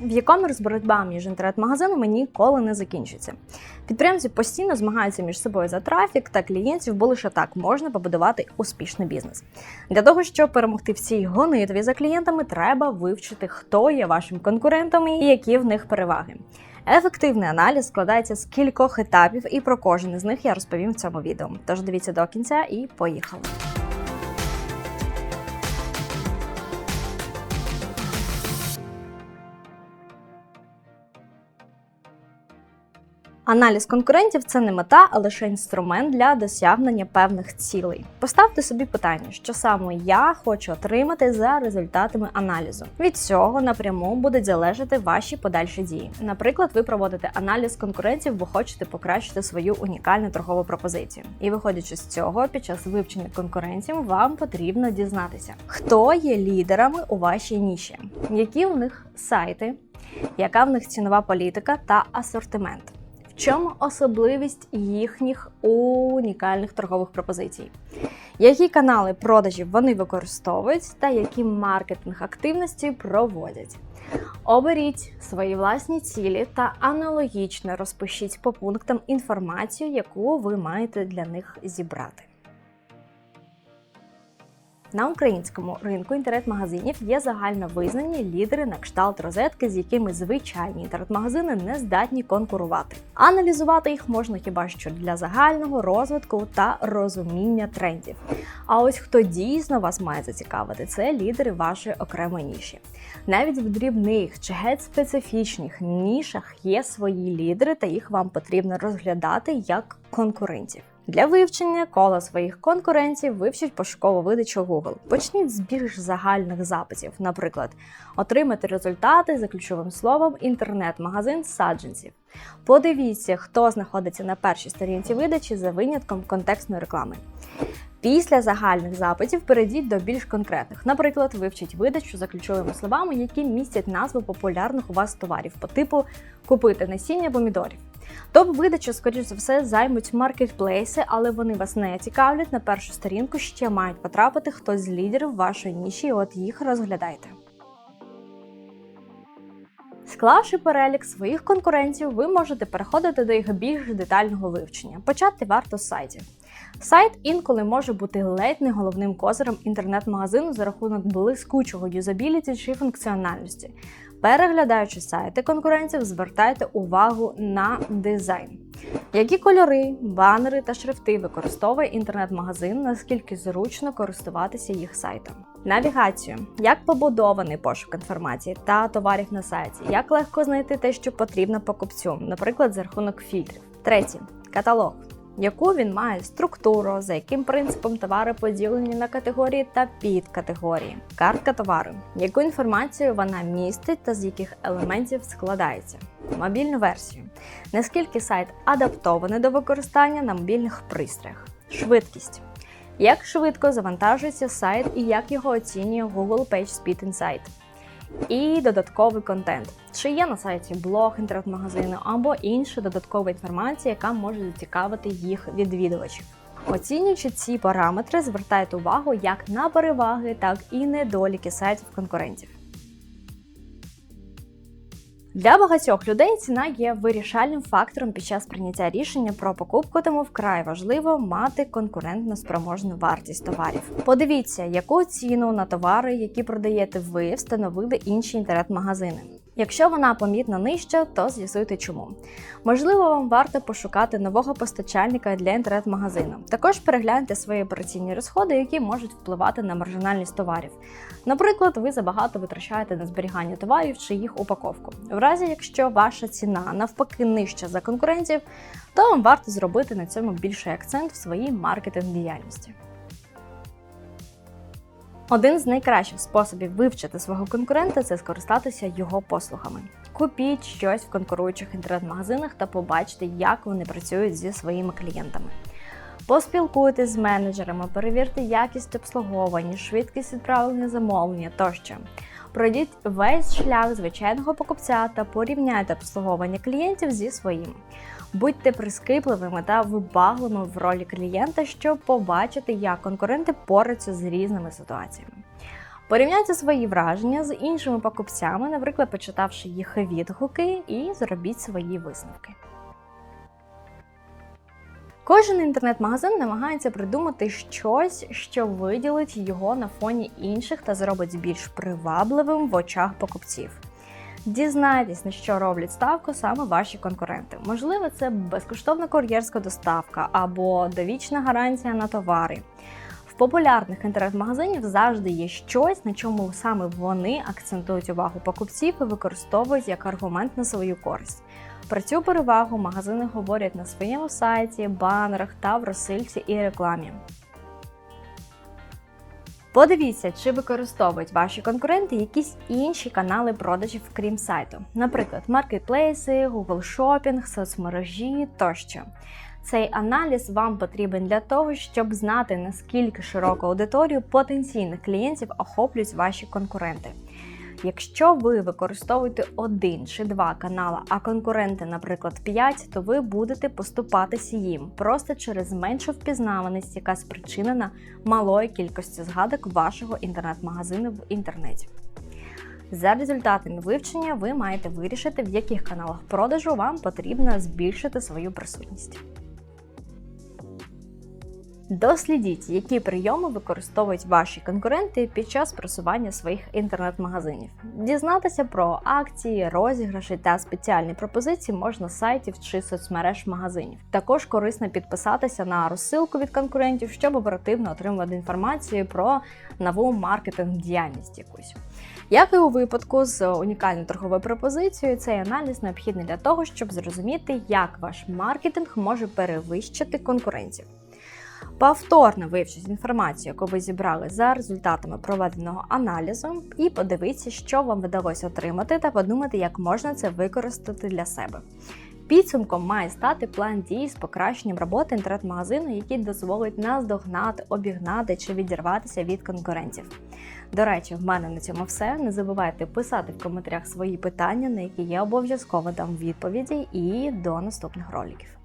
В e-commerce боротьба між інтернет-магазинами ніколи не закінчиться. Підприємці постійно змагаються між собою за трафік та клієнтів, бо лише так можна побудувати успішний бізнес. Для того, щоб перемогти в цій гонитві за клієнтами, треба вивчити, хто є вашими конкурентами і які в них переваги. Ефективний аналіз складається з кількох етапів, і про кожен із них я розповім в цьому відео. Тож дивіться до кінця і поїхали. Аналіз конкурентів це не мета, а лише інструмент для досягнення певних цілей. Поставте собі питання, що саме я хочу отримати за результатами аналізу. Від цього напряму будуть залежати ваші подальші дії. Наприклад, ви проводите аналіз конкурентів, бо хочете покращити свою унікальну торгову пропозицію. І виходячи з цього, під час вивчення конкурентів вам потрібно дізнатися, хто є лідерами у вашій ніші, які у них сайти, яка в них цінова політика та асортимент. Чому особливість їхніх унікальних торгових пропозицій? Які канали продажів вони використовують та які маркетинг активності проводять? Оберіть свої власні цілі та аналогічно розпишіть по пунктам інформацію, яку ви маєте для них зібрати. На українському ринку інтернет-магазинів є загально визнані лідери на кшталт розетки, з якими звичайні інтернет-магазини не здатні конкурувати. Аналізувати їх можна хіба що для загального розвитку та розуміння трендів. А ось хто дійсно вас має зацікавити, це лідери вашої окремої ніші. Навіть в дрібних чи геть специфічних нішах є свої лідери, та їх вам потрібно розглядати як конкурентів. Для вивчення кола своїх конкурентів вивчіть пошукову видачу Google. Почніть з більш загальних запитів, наприклад, отримати результати за ключовим словом інтернет-магазин саджанців. Подивіться, хто знаходиться на першій сторінці видачі за винятком контекстної реклами. Після загальних запитів перейдіть до більш конкретних. Наприклад, вивчіть видачу за ключовими словами, які містять назву популярних у вас товарів по типу купити насіння помідорів. Топ-видачу, скоріш за все, займуть маркетплейси, але вони вас не цікавлять. На першу сторінку ще мають потрапити хтось з лідерів вашої ніші, і от їх розглядайте. Склавши перелік своїх конкурентів, ви можете переходити до їх більш детального вивчення. Почати варто з сайтів. Сайт інколи може бути ледь не головним козирем інтернет-магазину за рахунок блискучого юзабіліті чи функціональності. Переглядаючи сайти конкурентів, звертайте увагу на дизайн. Які кольори, банери та шрифти використовує інтернет-магазин, наскільки зручно користуватися їх сайтом? Навігацію, як побудований пошук інформації та товарів на сайті, як легко знайти те, що потрібно покупцю, наприклад, за рахунок фільтрів. Третє каталог яку він має структуру, за яким принципом товари поділені на категорії та підкатегорії, картка товару, яку інформацію вона містить та з яких елементів складається, мобільну версію, наскільки сайт адаптований до використання на мобільних пристроях, швидкість. Як швидко завантажується сайт і як його оцінює Google PageSpeed Insight і додатковий контент. Чи є на сайті блог інтернет-магазину або інша додаткова інформація, яка може зацікавити їх відвідувачів. Оцінюючи ці параметри, звертайте увагу як на переваги, так і недоліки сайтів конкурентів. Для багатьох людей ціна є вирішальним фактором під час прийняття рішення про покупку, тому вкрай важливо мати конкурентно спроможну вартість товарів. Подивіться, яку ціну на товари, які продаєте ви, встановили інші інтернет-магазини. Якщо вона помітно нижча, то з'ясуйте чому. Можливо, вам варто пошукати нового постачальника для інтернет-магазину. Також перегляньте свої операційні розходи, які можуть впливати на маржинальність товарів. Наприклад, ви забагато витрачаєте на зберігання товарів чи їх упаковку. В разі, якщо ваша ціна навпаки нижча за конкурентів, то вам варто зробити на цьому більший акцент в своїй маркетинг діяльності. Один з найкращих способів вивчити свого конкурента це скористатися його послугами. Купіть щось в конкуруючих інтернет-магазинах та побачте, як вони працюють зі своїми клієнтами. Поспілкуйтесь з менеджерами, перевірте якість обслуговування, швидкість відправлення замовлення тощо. Пройдіть весь шлях звичайного покупця та порівняйте обслуговування клієнтів зі своїм. Будьте прискіпливими та вибагливими в ролі клієнта, щоб побачити, як конкуренти пораються з різними ситуаціями. Порівняйте свої враження з іншими покупцями, наприклад, почитавши їх відгуки, і зробіть свої висновки. Кожен інтернет-магазин намагається придумати щось, що виділить його на фоні інших та зробить більш привабливим в очах покупців. Дізнайтесь, на що роблять ставку саме ваші конкуренти. Можливо, це безкоштовна кур'єрська доставка або довічна гарантія на товари. В популярних інтернет-магазинів завжди є щось, на чому саме вони акцентують увагу покупців і використовують як аргумент на свою користь. Про цю перевагу магазини говорять на своєму сайті, банерах та в розсильці і рекламі. Подивіться, чи використовують ваші конкуренти якісь інші канали продажів, крім сайту, наприклад, маркетплейси, Google Shopping, соцмережі тощо. Цей аналіз вам потрібен для того, щоб знати наскільки широку аудиторію потенційних клієнтів охоплюють ваші конкуренти. Якщо ви використовуєте один чи два канала, а конкуренти, наприклад, 5, то ви будете поступатися їм просто через меншу впізнаваність, яка спричинена малою кількістю згадок вашого інтернет-магазину в інтернеті. За результатами вивчення ви маєте вирішити, в яких каналах продажу вам потрібно збільшити свою присутність. Дослідіть, які прийоми використовують ваші конкуренти під час просування своїх інтернет-магазинів. Дізнатися про акції, розіграші та спеціальні пропозиції можна з сайтів чи соцмереж магазинів. Також корисно підписатися на розсилку від конкурентів, щоб оперативно отримувати інформацію про нову маркетинг діяльність якусь. Як і у випадку з унікальною торговою пропозицією, цей аналіз необхідний для того, щоб зрозуміти, як ваш маркетинг може перевищити конкурентів. Повторно вивчіть інформацію, яку ви зібрали за результатами проведеного аналізу, і подивіться, що вам вдалося отримати, та подумати, як можна це використати для себе. Підсумком має стати план дій з покращенням роботи інтернет-магазину, який дозволить наздогнати, обігнати чи відірватися від конкурентів. До речі, в мене на цьому все. Не забувайте писати в коментарях свої питання, на які я обов'язково дам відповіді, і до наступних роликів.